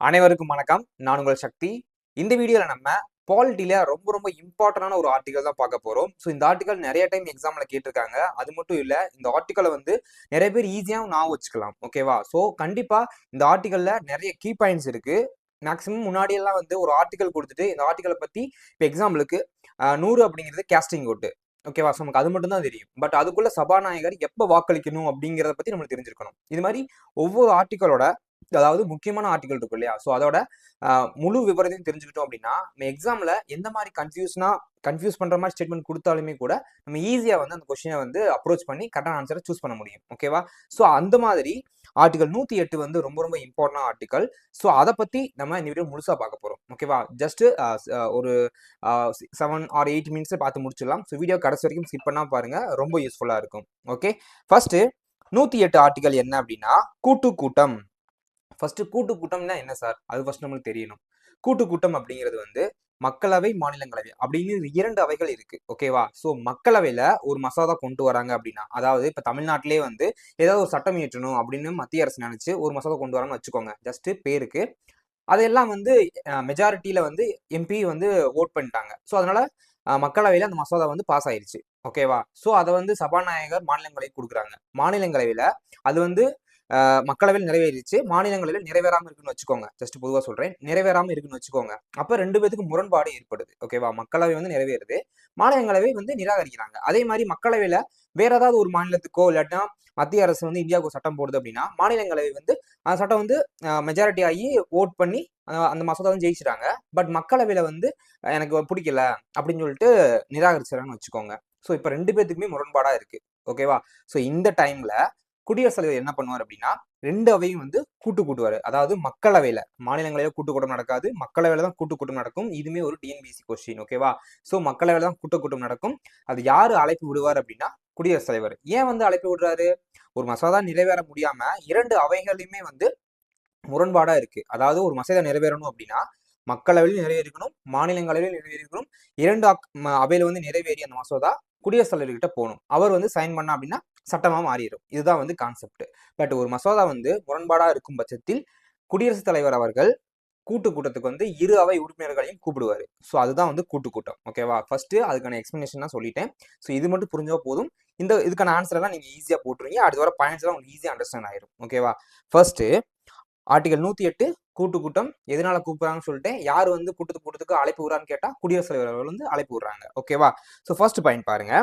அனைவருக்கும் வணக்கம். நான் உங்கள் சக்தி. இந்த வீடியோவில் நம்ம பாலிட்டியில ரொம்ப ரொம்ப இம்பார்ட்டன்டான ஒரு ஆர்டிகல் தான் பார்க்க போறோம். ஸோ இந்த ஆர்டிகல் நிறைய டைம் எக்ஸாம்ல கேட்டிருக்காங்க. அது மட்டும் இல்ல இந்த ஆர்டிக்கலை வந்து நிறைய பேர் ஈஸியாகவும் நான் வச்சுக்கலாம். ஓகேவா ஸோ கண்டிப்பா இந்த ஆர்டிகல்ல நிறைய கீ பாயிண்ட்ஸ் இருக்கு. மேக்ஸிமம் முன்னாடியெல்லாம் வந்து ஒரு ஆர்டிக்கல் கொடுத்துட்டு இந்த ஆர்டிக்கலை பற்றி இப்போ எக்ஸாம்பிளுக்கு நூறு அப்படிங்கிறது கேஸ்டிங் ஓட்டு ஓகேவா ஸோ நமக்கு அது மட்டும் தான் தெரியும். பட் அதுக்குள்ள சபாநாயகர் எப்போ வாக்களிக்கணும் அப்படிங்கிறத பற்றி நம்மளுக்கு தெரிஞ்சிருக்கணும். இது மாதிரி ஒவ்வொரு ஆர்டிக்கலோட அதாவது முக்கியமான ஆர்டிகல் இருக்கும் இல்லையா? ஸோ அதோட முழு விவரத்தையும் தெரிஞ்சுக்கிட்டோம் அப்படின்னா நம்ம எக்ஸாம்ல எந்த மாதிரி கன்ஃபியூஸ்னா கன்ஃபியூஸ் பண்ற மாதிரி ஸ்டேட்மெண்ட் கொடுத்தாலுமே கூட நம்ம ஈஸியா வந்து அந்த கொஸ்டினை வந்து அப்ரோச் பண்ணி கரெக்டான ஆன்சரை சூஸ் பண்ண முடியும். ஓகேவா ஸோ அந்த மாதிரி ஆர்டிகல் நூத்தி எட்டு வந்து ரொம்ப ரொம்ப இம்பார்ட்டன்ட் ஆர்டிகல் ஸோ அதை பத்தி நம்ம இந்த வீடியோ முழுசா பார்க்க போறோம். ஓகேவா ஜஸ்ட் ஒரு செவன் ஆர் எயிட் மினிட்ஸ் பார்த்து முடிச்சிடலாம். ஸோ வீடியோ கடைசி வரைக்கும் ஸ்கிப் பண்ணா பாருங்க. ரொம்ப யூஸ்ஃபுல்லா இருக்கும். ஓகே ஃபர்ஸ்ட் நூத்தி எட்டு ஆர்டிகல் என்ன அப்படின்னா கூட்டு கூட்டம். ஃபர்ஸ்ட் கூட்டு கூட்டம்னா என்ன சார் அது ஃபர்ஸ்ட் நம்மளுக்கு தெரியணும். கூட்டு கூட்டம் அப்படிங்கிறது வந்து மக்களவை மாநிலங்களவை அப்படின்னு இரண்டு அவைகள் இருக்கு. ஓகேவா ஸோ மக்களவையில ஒரு மசோதா கொண்டு வராங்க அப்படின்னா அதாவது இப்ப தமிழ்நாட்டிலே வந்து ஏதாவது ஒரு சட்டம் இயற்றணும் அப்படின்னு மத்திய அரசு நினைச்சு ஒரு மசோதா கொண்டு வராங்கன்னு வச்சுக்கோங்க. ஜஸ்ட் பேருக்கு. அதெல்லாம் வந்து மெஜாரிட்டியில வந்து எம்பி வந்து ஓட் பண்ணிட்டாங்க. ஸோ அதனால மக்களவையில் மக்களவையில அந்த மசோதா வந்து பாஸ் ஆயிருச்சு. ஓகேவா ஸோ அதை வந்து சபாநாயகர் மாநிலங்களவை கொடுக்குறாங்க. மாநிலங்களவையில அது வந்து மக்களவையில் நிறைவேறிச்சு. மாநிலங்களில் நிறைவேறாமல் இருக்குன்னு வச்சுக்கோங்க. ஜஸ்ட் பொதுவாக சொல்றேன். நிறைவேறாமல் இருக்குன்னு வச்சுக்கோங்க. அப்போ ரெண்டு பேத்துக்கு முரண்பாடு ஏற்படுது. ஓகேவா மக்களவை வந்து நிறைவேறுது. மாநிலங்களவை வந்து நிராகரிக்கிறாங்க. அதே மாதிரி மக்களவையில வேற ஏதாவது ஒரு மாநிலத்துக்கோ இல்லாட்டினா மத்திய அரசு வந்து இந்தியாவுக்கு சட்டம் போடுது அப்படின்னா மாநிலங்களவை வந்து அந்த சட்டம் வந்து மெஜாரிட்டி ஆகி ஓட் பண்ணி அந்த மசோதா வந்து ஜெயிச்சிட்டாங்க. பட் மக்களவையில வந்து எனக்கு பிடிக்கல அப்படின்னு சொல்லிட்டு நிராகரிச்சிடறாங்கன்னு வச்சுக்கோங்க. ஸோ இப்போ ரெண்டு பேத்துக்குமே முரண்பாடாக இருக்கு. ஓகேவா ஸோ இந்த டைம்ல குடியரசுத் தலைவர் என்ன பண்ணுவார் அப்படின்னா ரெண்டு அவையும் வந்து கூட்டு கூட்டுவார். அதாவது மக்களவையில மாநிலங்களில கூட்டு கூட்டம் நடக்காது. மக்களவையில தான் கூட்டு கூட்டம் நடக்கும். இதுமே ஒரு டிஎன்பிசி கொஸ்டின் ஓகேவா சோ மக்களவையில தான் கூட்டு கூட்டம் நடக்கும். அது யாரு அழைப்பு விடுவார் அப்படின்னா குடியரசுத் தலைவர். ஏன் வந்து அழைப்பு விடுறாரு? ஒரு மசோதா நிறைவேற முடியாம இரண்டு அவைகளையுமே வந்து முரண்பாடா இருக்கு. அதாவது ஒரு மசோதா நிறைவேறணும் அப்படின்னா மக்களவையில் நிறைவேறிக்கணும் மாநிலங்களவையிலும் நிறைவேறிக்கணும். இரண்டு அவையில் வந்து நிறைவேறி அந்த மசோதா குடியரசுத் தலைவர்கிட்ட போகணும். அவர் வந்து சைன் பண்ணா அப்படின்னா சட்டமாக மாறிடும் இதுதான் வந்து கான்செப்ட் பட் ஒரு மசோதா வந்து முரண்பாடாக இருக்கும் பட்சத்தில் குடியரசுத் தலைவர் அவர்கள் கூட்டு கூட்டத்துக்கு வந்து இரு அவை உறுப்பினர்களையும் கூப்பிடுவார். ஸோ அதுதான் வந்து கூட்டு கூட்டம் ஓகேவா ஃபர்ஸ்ட் அதுக்கான எக்ஸ்பிளனேஷன் தான் சொல்லிட்டேன். ஸோ இது மட்டும் புரிஞ்சா போதும். இந்த இதுக்கான ஆன்சர்லாம் நீங்கள் ஈஸியாக போட்டுருவீங்க அடுத்து வர பாயிண்ட்ஸ் எல்லாம் உங்களுக்கு ஈஸியாக அண்டர்ஸ்டாண்ட் ஆயிரும். ஓகேவா ஃபர்ஸ்ட் ஆர்டிகல் நூற்றி எட்டு கூட்டு கூட்டம் எதனால கூப்பிட்றாங்கன்னு சொல்லிட்டு யார் வந்து கூட்டத்து கூட்டத்துக்கு அழைப்பு விடுறான்னு கேட்டால் குடியரசுத் தலைவர் அவர்கள் வந்து அழைப்பு விடுறாங்க. ஓகேவா ஸோ ஃபர்ஸ்ட் பாயிண்ட் பாருங்க.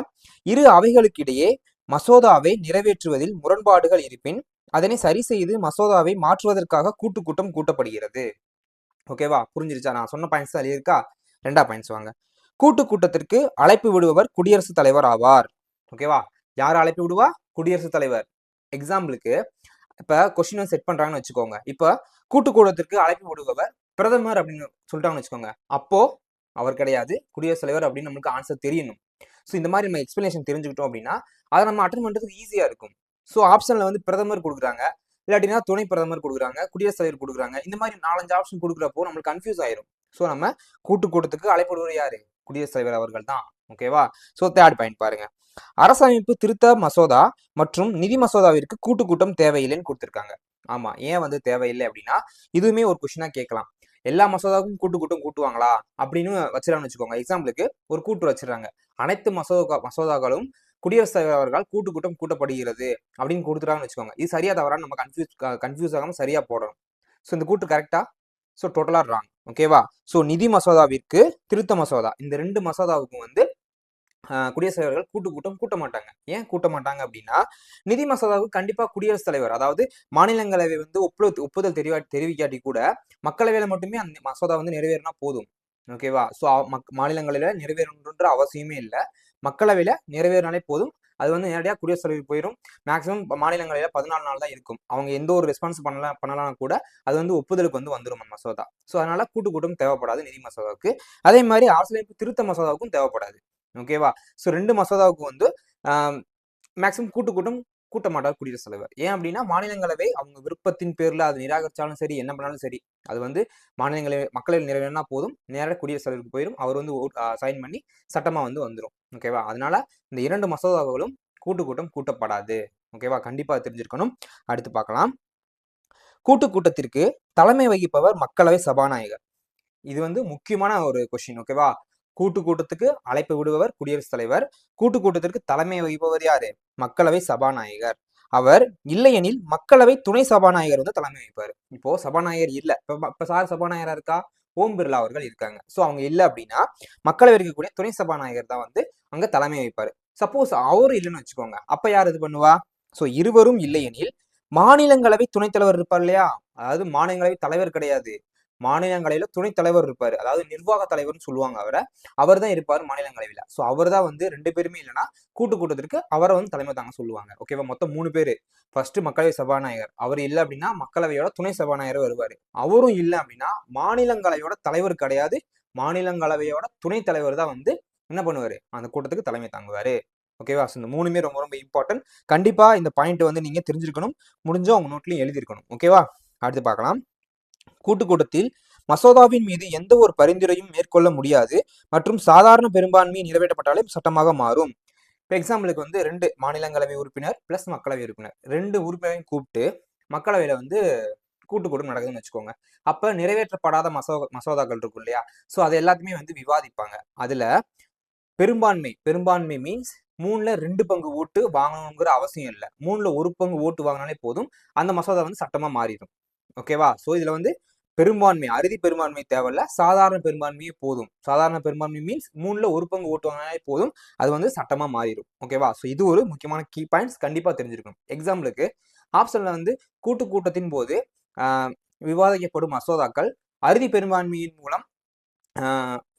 இரு அவைகளுக்கிடையே மசோதாவை நிறைவேற்றுவதில் முரண்பாடுகள் இருப்பின் அதனை சரி செய்து மசோதாவை மாற்றுவதற்காக கூட்டு கூட்டம் கூட்டப்படுகிறது ஓகேவா புரிஞ்சிருச்சா? நான் சொன்ன பாயிண்ட்ஸ் தான் இருக்கா ரெண்டா பாயிண்ட்ஸ் வாங்க. கூட்டு கூட்டத்திற்கு அழைப்பு விடுபவர் குடியரசுத் தலைவர் ஆவார். ஓகேவா யார் அழைப்பு விடுவா? குடியரசுத் தலைவர். எக்ஸாம்பிளுக்கு இப்ப கொஸ்டின் செட் பண்றாங்கன்னு வச்சுக்கோங்க. இப்ப கூட்டு கூட்டத்திற்கு அழைப்பு விடுபவர் பிரதமர் அப்படின்னு சொல்லிட்டாங்கன்னு வச்சுக்கோங்க. அப்போ அவர் கிடையாது. குடியரசுத் தலைவர் அப்படின்னு நம்மளுக்கு ஆன்சர் தெரியணும். ஸோ இந்த மாதிரி நம்ம எக்ஸ்பிளனேஷன் தெரிஞ்சுக்கிட்டோம் அப்படின்னா அதை நம்ம அட்டன் பண்றதுக்கு ஈஸியா இருக்கும். ஸோ ஆப்ஷன்ல வந்து பிரதமர் கொடுக்குறாங்க. இல்லாட்டினா துணை பிரதமர் கொடுக்குறாங்க குடியரசுத் தலைவர் கொடுக்குறாங்க. இந்த மாதிரி நாலஞ்சு ஆப்ஷன் கொடுக்குறப்போ நம்மளுக்கு கன்ஃபியூஸ் ஆயிரும். ஸோ நம்ம கூட்டு கூட்டத்துக்கு அழைப்படுவர் யாரு? குடியரசுத் தலைவர் அவர்கள் தான். ஓகேவா ஸோ தேர்ட் பாயிண்ட் பாருங்க. அரசமைப்பு திருத்த மசோதா மற்றும் நிதி மசோதாவிற்கு கூட்டு கூட்டம் தேவையில்லைன்னு கொடுத்துருக்காங்க. ஆமா ஏன் வந்து தேவையில்லை அப்படின்னா இதுவுமே ஒரு கொஸ்டினா கேட்கலாம். எல்லா மசோதாவுக்கும் கூட்டு கூட்டம் கூட்டுவாங்களா? அப்படின்னு வச்சிடலாம்னு வச்சுக்கோங்க. எக்ஸாம்பிளுக்கு ஒரு கூட்டு வச்சிடறாங்க. அனைத்து மசோதா மசோதாக்களும் குடியரசுத் தலைவர் அவர்கள் கூட்டு கூட்டம் கூட்டப்படுகிறது அப்படின்னு கொடுத்துட்டாங்கன்னு வச்சுக்கோங்க. இது சரியா தவறான்னு நம்ம கன்ஃபியூஸ் கன்ஃபியூஸ் ஆகாமல் சரியா போடணும். ஸோ இந்த கூட்டு கரெக்டா ஸோ டோட்டலாக ராங் ஓகேவா ஸோ நிதி மசோதாவிற்கு திருத்த மசோதா. இந்த ரெண்டு மசோதாவுக்கும் வந்து குடியரசுத் தலைவர்கள் கூட்டு கூட்டம் கூட்ட மாட்டாங்க. ஏன் கூட்ட மாட்டாங்க அப்படின்னா நிதி மசோதாவுக்கு கண்டிப்பா குடியரசுத் தலைவர் அதாவது மாநிலங்களவை வந்து ஒப்புதல் ஒப்புதல் தெரிவா தெரிவிக்காட்டி கூட மக்களவையில மட்டுமே அந்த மசோதா வந்து நிறைவேறினா போதும். ஓகேவா ஸோ மாநிலங்களில நிறைவேறணுன்ற அவசியமே இல்லை. மக்களவையில நிறைவேறினாலே போதும். அது வந்து நேரடியாக குடியரசுத் தலைவர் போயிடும் மேக்ஸிமம் மாநிலங்களில் பதினாலு நாள் தான் இருக்கும். அவங்க எந்த ஒரு ரெஸ்பான்ஸ் பண்ணலாம் பண்ணலாம் கூட அது வந்து ஒப்புதலுக்கு வந்து வந்துடும் அந்த மசோதா. ஸோ அதனால கூட்டு கூட்டம் தேவைப்படாது நிதி மசோதாவுக்கு. அதே மாதிரி அரசியலமைப்பு திருத்த மசோதாவுக்கும் தேவைப்படாது. ஓகேவா ஸோ ரெண்டு மசோதாவுக்கு வந்து மேக்ஸிமம் கூட்டு கூட்டம் கூட்ட மாட்டார் குடியரசுத் தலைவர். ஏன் அப்படின்னா மாநிலங்களவை அவங்க விருப்பத்தின் பேரில் அது நிராகரிச்சாலும் சரி என்ன பண்ணாலும் சரி அது வந்து மாநிலங்களவை மக்களவை நிறைவேறினா போதும் நேராக குடியரசுத் தலைவருக்கு போயிடும் அவர் வந்து சைன் பண்ணி சட்டமாக வந்து வந்துடும் ஓகேவா அதனால இந்த இரண்டு மசோதாக்களும் கூட்டு கூட்டம் கூட்டப்படாது. ஓகேவா கண்டிப்பாக தெரிஞ்சிருக்கணும். அடுத்து பார்க்கலாம். கூட்டு கூட்டத்திற்கு தலைமை வகிப்பவர் மக்களவை சபாநாயகர். இது வந்து முக்கியமான ஒரு கொஸ்டின் ஓகேவா கூட்டு கூட்டத்துக்கு அழைப்பு விடுபவர் குடியரசுத் தலைவர். கூட்டு கூட்டத்திற்கு தலைமை வகிப்பவர் யாரு? மக்களவை சபாநாயகர். அவர் இல்லையெனில் மக்களவை துணை சபாநாயகர் வந்து தலைமை வகிப்பார். இப்போ சபாநாயகர் இல்ல. இப்ப இப்போ சார் சபாநாயகரா இருக்கா? ஓம் பிர்லா அவர்கள் இருக்காங்க. சோ அவங்க இல்ல அப்படின்னா மக்களவை இருக்கக்கூடிய துணை சபாநாயகர் தான் வந்து அங்க தலைமை வைப்பார் சப்போஸ் அவரும் இல்லைன்னு வச்சுக்கோங்க. அப்ப யார் இது பண்ணுவா? சோ இருவரும் இல்லையெனில் மாநிலங்களவை துணைத் தலைவர் இருப்பார் இல்லையா? அதாவது மாநிலங்களவை தலைவர் கிடையாது. மாநிலங்களவையில துணைத் தலைவர் இருப்பார். அதாவது நிர்வாக தலைவர்னு சொல்லுவாங்க அவரை. அவர் தான் இருப்பார் மாநிலங்களவையில. ஸோ அவர் தான் வந்து ரெண்டு பேருமே இல்லைன்னா கூட்டு கூட்டத்திற்கு அவரை வந்து தலைமை தாங்க சொல்லுவாங்க. ஓகேவா மொத்தம் மூணு பேர். ஃபர்ஸ்ட் மக்களவை சபாநாயகர். அவர் இல்லை அப்படின்னா மக்களவையோட துணை சபாநாயகர் வருவார். அவரும் இல்லை அப்படின்னா மாநிலங்களவையோட தலைவர் கிடையாது. மாநிலங்களவையோட துணைத் தலைவர் தான் வந்து என்ன பண்ணுவார்? அந்த கூட்டத்துக்கு தலைமை தாங்குவார். ஓகேவா ஸோ இந்த மூணுமே ரொம்ப ரொம்ப இம்பார்ட்டன்ட் கண்டிப்பாக இந்த பாயிண்ட் வந்து நீங்கள் தெரிஞ்சிருக்கணும். முடிஞ்சா உங்கள் நோட்லையும் எழுதியிருக்கணும். ஓகேவா அடுத்து பார்க்கலாம். கூட்டு கூட்டத்தில் மசோதாவின் மீது எந்த ஒரு பரிந்துரையும் மேற்கொள்ள முடியாது மற்றும் சாதாரண பெரும்பான்மை நிறைவேற்றப்பட்டாலே சட்டமாக மாறும். இப்போ எக்ஸாம்பிளுக்கு வந்து ரெண்டு மாநிலங்களவை உறுப்பினர் பிளஸ் மக்களவை உறுப்பினர். ரெண்டு உறுப்பினரையும் கூப்பிட்டு மக்களவையில் வந்து கூட்டுக்கூட்டம் நடக்குதுன்னு வச்சுக்கோங்க. அப்போ நிறைவேற்றப்படாத மசோ மசோதாக்கள் இருக்கும் இல்லையா? ஸோ அது எல்லாத்தையுமே வந்து விவாதிப்பாங்க. அதில் பெரும்பான்மை பெரும்பான்மை மீன்ஸ் மூணுல ரெண்டு பங்கு ஓட்டு வாங்கணுங்கிற அவசியம் இல்லை. மூணுல ஒரு பங்கு ஓட்டு வாங்கினாலே போதும். அந்த மசோதா வந்து சட்டமா மாறிடும். ஓகேவா ஸோ இதுல வந்து பெரும்பான்மை அறுதி பெரும்பான்மை தேவையில்ல. சாதாரண பெரும்பான்மையே போதும். சாதாரண பெரும்பான்மை மீன்ஸ் மூணுல ஒரு பங்கு ஓட்டு வாங்கினாலே போதும். அது வந்து சட்டமா மாறிடும். ஓகேவா ஸோ இது ஒரு முக்கியமான கீ பாயிண்ட்ஸ் கண்டிப்பா தெரிஞ்சிருக்கணும். எக்ஸாம்பிளுக்கு ஆப்ஷன்ல வந்து கூட்டு கூட்டத்தின் போது விவாதிக்கப்படும் மசோதாக்கள் அறுதி பெரும்பான்மையின் மூலம்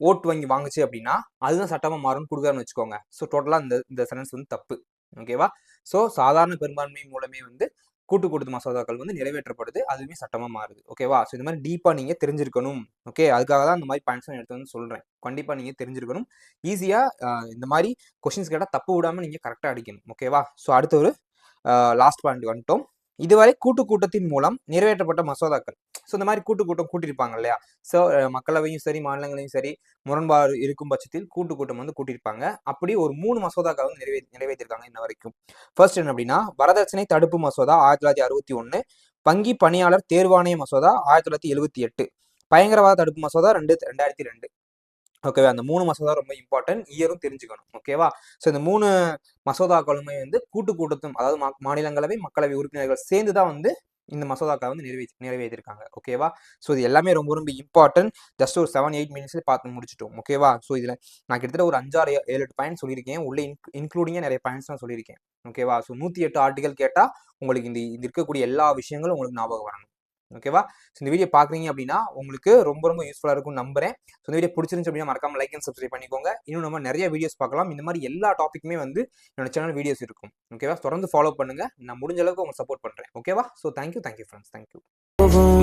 ஓட்டு வங்கி வாங்குச்சு அப்படின்னா அதுதான் சட்டமா மாறும்னு கொடுக்குறாருன்னு வச்சுக்கோங்க. ஸோ டோட்டலா இந்த இந்த சென்டென்ஸ் வந்து தப்பு. ஓகேவா ஸோ சாதாரண பெரும்பான்மை மூலமே வந்து கூட்டு கூட்டத்து மசோதாக்கள் வந்து நிறைவேற்றப்படுது அதுவுமே சட்டமா மாறுது. ஓகேவா ஸோ இந்த மாதிரி டீப்பா நீங்க தெரிஞ்சிருக்கணும். ஓகே அதுக்காக தான் இந்த மாதிரி பாயிண்ட்ஸ் எடுத்து வந்து சொல்றேன். கண்டிப்பா நீங்க தெரிஞ்சிருக்கணும். ஈஸியா இந்த மாதிரி கொஸ்டின்ஸ் கேட்டால் தப்பு விடாம நீங்க கரெக்டா அடிக்கணும். ஓகேவா ஸோ அடுத்த ஒரு லாஸ்ட் பாயிண்ட் வந்துட்டோம். இதுவரை கூட்டு கூட்டத்தின் மூலம் நிறைவேற்றப்பட்ட மசோதாக்கள். ஸோ இந்த மாதிரி கூட்டு கூட்டம் கூட்டியிருப்பாங்க இல்லையா? ஸோ மக்களவையும் சரி மாநிலங்களையும் சரி முரண்பாடு இருக்கும் பட்சத்தில் கூட்டு கூட்டம் வந்து கூட்டியிருப்பாங்க. அப்படி ஒரு மூணு மசோதாக்கள் வந்து நிறைவே நிறைவேற்றிருக்காங்க இன்ன வரைக்கும். ஃபர்ஸ்ட் என்ன அப்படின்னா வரதட்சணை தடுப்பு மசோதா ஆயிரத்தி தொள்ளாயிரத்தி அறுபத்தி ஒன்று வங்கி பணியாளர் தேர்வாணைய மசோதா ஆயிரத்தி தொள்ளாயிரத்தி எழுபத்தி எட்டு பயங்கரவாத தடுப்பு மசோதா ரெண்டு ரெண்டாயிரத்தி ரெண்டு. ஓகேவா அந்த மூணு மசோதா ரொம்ப இம்பார்ட்டன்ட் இயரும் தெரிஞ்சுக்கணும். ஓகேவா ஸோ இந்த மூணு மசோதாக்களுமே வந்து கூட்டு கூட்டத்தும் அதாவது மா- மாநிலங்களவை மக்களவை உறுப்பினர்கள் சேர்ந்து தான் வந்து இந்த மசோதாக்களை வந்து நிறைவேற்றி நிறைவேற்றிருக்காங்க. ஓகேவா ஸோ இது எல்லாமே ரொம்ப ரொம்ப இம்பார்ட்டன்ட் ஜஸ்ட் ஒரு செவன் எயிட் மினிட்ஸ்ல பார்த்து முடிச்சிட்டோம். ஓகேவா ஸோ இதில் நான் கிட்டத்தட்ட ஒரு அஞ்சாறு ஏழு எட்டு பாயிண்ட் சொல்லியிருக்கேன். உள்ள இன்க்ளூடிங்காக நிறைய பாயிண்ட்ஸ் நான் சொல்லியிருக்கேன். ஓகேவா ஸோ நூற்றி எட்டு ஆர்டிகல் கேட்டால் உங்களுக்கு இந்த இந்த இருக்கக்கூடிய எல்லா விஷயங்களும் உங்களுக்கு ஞாபகம் வரணும். ஓகேவா இந்த வீடியோ பார்க்குறீங்க அப்படின்னா உங்களுக்கு ரொம்ப ரொம்ப யூஸ்ஃபுல்லாக இருக்கும் நம்புறேன். ஸோ இந்த வீடியோ பிடிச்சிருந்து அப்படின்னா மறக்காம லைக் அண்ட் சப்ஸ்கிரைப் பண்ணிக்கோங்க. இன்னும் நம்ம நிறைய வீடியோஸ் பார்க்கலாம். இந்த மாதிரி எல்லா டாப்பிக்குமே வந்து என்னோட சேனல் வீடியோஸ் இருக்கும். ஓகேவா தொடர்ந்து ஃபாலோ பண்ணுங்க. நான் முடிஞ்ச அளவுக்கு உங்களுக்கு சப்போர்ட் பண்ணுறேன் ஓகேவா so thank you thank you friends thank you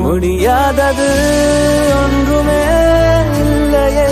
முடியாதது ஒன்றுமே இல்லையே.